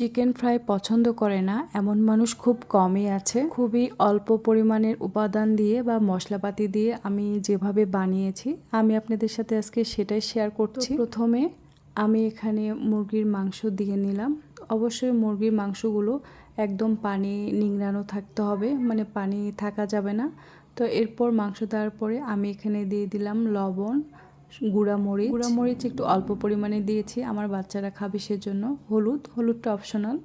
Chicken fry পছন্দ করে না এমন মানুষ খুব কমই আছে। খুবই অল্প পরিমাণের উপাদান দিয়ে বা মশলাপাতি দিয়ে আমি যেভাবে বানিয়েছি আমি আপনাদের সাথে আজকে সেটাই শেয়ার করছি। প্রথমে আমি এখানে মুরগির মাংস দিয়ে নিলাম। অবশ্যই মুরগির মাংসগুলো একদম পানি নিংড়ানো থাকতে হবে মানে পানি থাকা যাবে না। তো এরপর মাংস দেওয়ার পরে আমি এখানে দিয়ে দিলাম লবণ গুঁড়ামরিচ। গুঁড়ামরিচ একটু অল্প পরিমাণে দিয়েছি। আমার বাচ্চারা খাবে সেজন্য। হলুদ, হলুদটা অপশনাল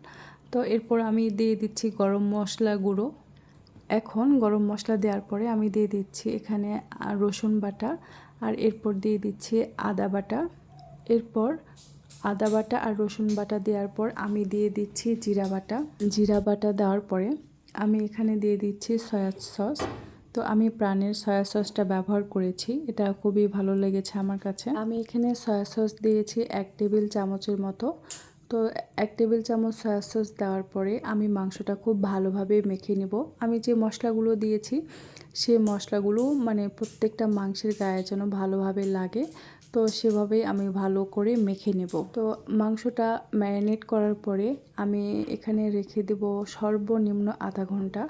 তো এরপর আমি দিয়ে দিচ্ছি গরম মশলা গুঁড়ো। এখন গরম মশলা দেওয়ার পরে আমি দিয়ে দিচ্ছি এখানে রসুন বাটা আর এরপর দিয়ে দিচ্ছি আদা বাটা। এরপর আদা বাটা আর রসুন বাটা দেওয়ার পর আমি দিয়ে দিচ্ছি জিরা বাটা। জিরা বাটা দেওয়ার পরে আমি এখানে দিয়ে দিচ্ছি সয়া সস। তো আমি প্রাণের সয়া সসটা ব্যবহার করেছি। এটা খুবই ভালো লেগেছে আমার কাছে। আমি এখানে সয়া সস দিয়েছি এক টেবিল চামচের মতো। তো এক টেবিল চামচ সয়া সস দেওয়ার পরে আমি মাংসটা খুব ভালোভাবে মেখে নেব। আমি যে মশলাগুলো দিয়েছি, সে মশলাগুলো মানে প্রত্যেকটা মাংসের গায়ে যেন ভালোভাবে লাগে, তো সেভাবেই আমি ভালো করে মেখে নেব। তো মাংসটা ম্যারিনেট করার পরে আমি এখানে রেখে দেব সর্বনিম্ন আধা ঘণ্টা।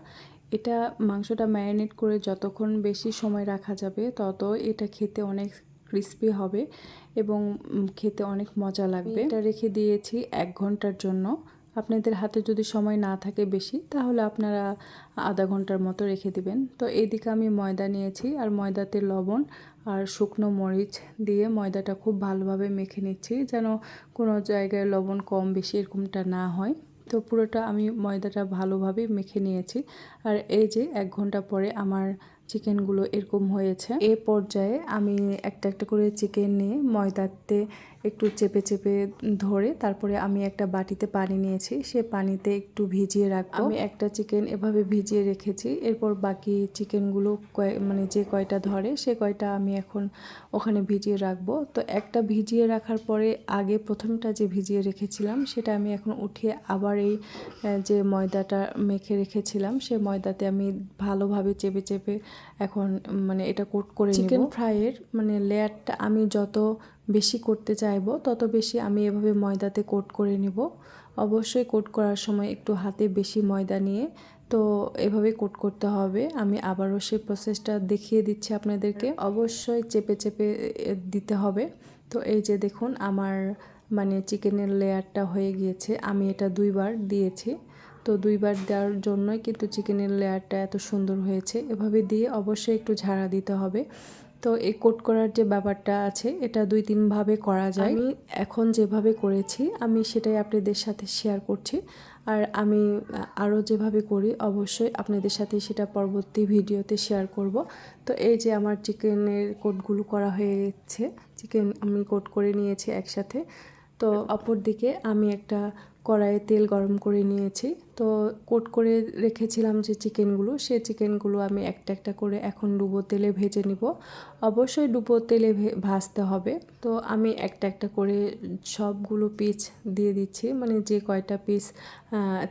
এটা মাংসটা ম্যারিনেট করে যতক্ষণ বেশি সময় রাখা যাবে, তত এটা খেতে অনেক ক্রিস্পি হবে এবং খেতে অনেক মজা লাগবে। এটা রেখে দিয়েছি এক ঘণ্টার জন্য। আপনাদের হাতে যদি সময় না থাকে বেশি, তাহলে আপনারা আধা ঘণ্টার মতো রেখে দিবেন। তো এইদিকে আমি ময়দা নিয়েছি, আর ময়দাতে লবণ আর শুকনো মরিচ দিয়ে ময়দাটা খুব ভালোভাবে মেখে নিচ্ছি, যেন কোনো জায়গায় লবণ কম বেশি এরকমটা না হয়। তো পুরোটা আমি ময়দাটা ভালোভাবে মেখে নিয়েছি। আর এই যে এক ঘণ্টা পরে আমার চিকেনগুলো এরকম হয়েছে। এ পর্যায়ে আমি একটা একটা করে চিকেন নিয়ে ময়দাতে একটু চেপে চেপে ধরে তারপরে আমি একটা বাটিতে পানি নিয়েছি। সে পানিতে একটু ভিজিয়ে রাখব। আমি একটা চিকেন এভাবে ভিজিয়ে রেখেছি। এরপর বাকি চিকেনগুলো মানে যে কয়টা ধরে সে কয়টা আমি এখন ওখানে ভিজিয়ে রাখব। তো একটা ভিজিয়ে রাখার পরে আগে প্রথমটা যে ভিজিয়ে রেখেছিলাম সেটা আমি এখন উঠিয়ে আবার এই যে ময়দাটা মেখে রেখেছিলাম, সে ময়দাতে আমি ভালোভাবে চেপে চেপে এখন মানে এটা কোট করে চিকেন ফ্রাইয়ের মানে লেয়ারটা আমি যত বেশি করতে চাইব, তত বেশি আমি এভাবে ময়দাতে কোট করে নিব। অবশ্যই কোট করার সময় একটু হাতে বেশি ময়দা নিয়ে, তো এভাবে কোট করতে হবে। আমি আবারও সেই প্রসেসটা দেখিয়ে দিচ্ছি আপনাদেরকে। অবশ্যই চেপে চেপে দিতে হবে। তো এই যে দেখুন, আমার মানে চিকেনের লেয়ারটা হয়ে গিয়েছে। আমি এটা দুইবার দিয়েছি। তো দুইবার দেওয়ার জন্যই কিন্তু চিকেনের লেয়ারটা এত সুন্দর হয়েছে। এভাবে দিয়ে অবশ্যই একটু ঝাড়া দিতে হবে। তো এই কোট করার যে ব্যাপারটা আছে এটা দুই তিনভাবে করা যায়। আমি এখন যেভাবে করেছি আমি সেটাই আপনাদের সাথে শেয়ার করছি। আর আমি আরও যেভাবে করি অবশ্যই আপনাদের সাথে সেটা পরবর্তী ভিডিওতে শেয়ার করব। তো এই যে আমার চিকেনের কোটগুলো করা হয়ে গেছে চিকেন আমি কোট করে নিয়েছি একসাথে। তো অপর দিকে আমি একটা কড়াইয়ে তেল গরম করে নিয়েছি। তো কোট করে রেখেছিলাম যে চিকেনগুলো, সে চিকেনগুলো আমি একটা একটা করে এখন ডুবো তেলে ভেজে নিব। অবশ্যই ডুবো তেলে ভাজতে হবে। তো আমি একটা একটা করে সবগুলো পিস দিয়ে দিচ্ছি মানে যে কয়টা পিস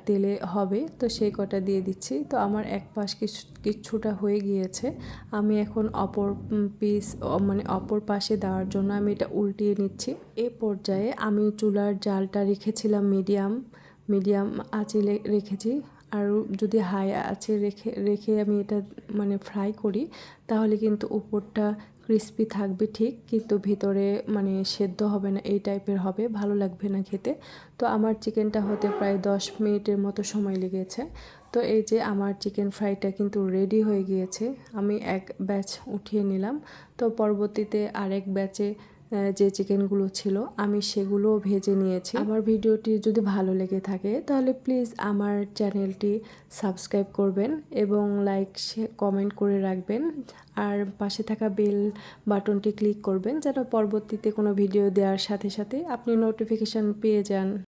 তেলে হবে, তো সেই কয়টা দিয়ে দিচ্ছি। তো আমার এক পাশ কিছু, কিছুটা হয়ে গিয়েছে। আমি এখন অপর পিস মানে অপর পাশে দেওয়ার জন্য আমি এটা উল্টিয়ে নিচ্ছি। এ পর্যায়ে আমি চুলার জালটা রেখেছিলাম মিডিয়াম মিডিয়াম আঁচে রেখেছি। আর যদি হাই আছে রেখে রেখে আমি এটা মানে ফ্রাই করি, তাহলে কিন্তু উপরটা ক্রিস্পি থাকবে ঠিক, কিন্তু ভিতরে মানে সেদ্ধ হবে না, এই টাইপের হবে, ভালো লাগবে না খেতে। তো আমার চিকেনটা হতে প্রায় দশ মিনিটের মতো সময় লেগেছে। তো এই যে আমার চিকেন ফ্রাইটা কিন্তু রেডি হয়ে গিয়েছে, আমি এক ব্যাচ উঠিয়ে নিলাম। তো পরবর্তীতে আরেক ব্যাচে যে চিকেনগুলো ছিল, আমি সেগুলো ভেজে নিয়েছি। আমার ভিডিওটি যদি ভালো লেগে থাকে, তাহলে প্লিজ আমার চ্যানেলটি সাবস্ক্রাইব করবেন এবং লাইক কমেন্ট করে রাখবেন। আর পাশে থাকা বেল বাটনটি ক্লিক করবেন যেন পরবর্তীতে কোনো ভিডিও দেওয়ার সাথে সাথে আপনি নোটিফিকেশান পেয়ে যান।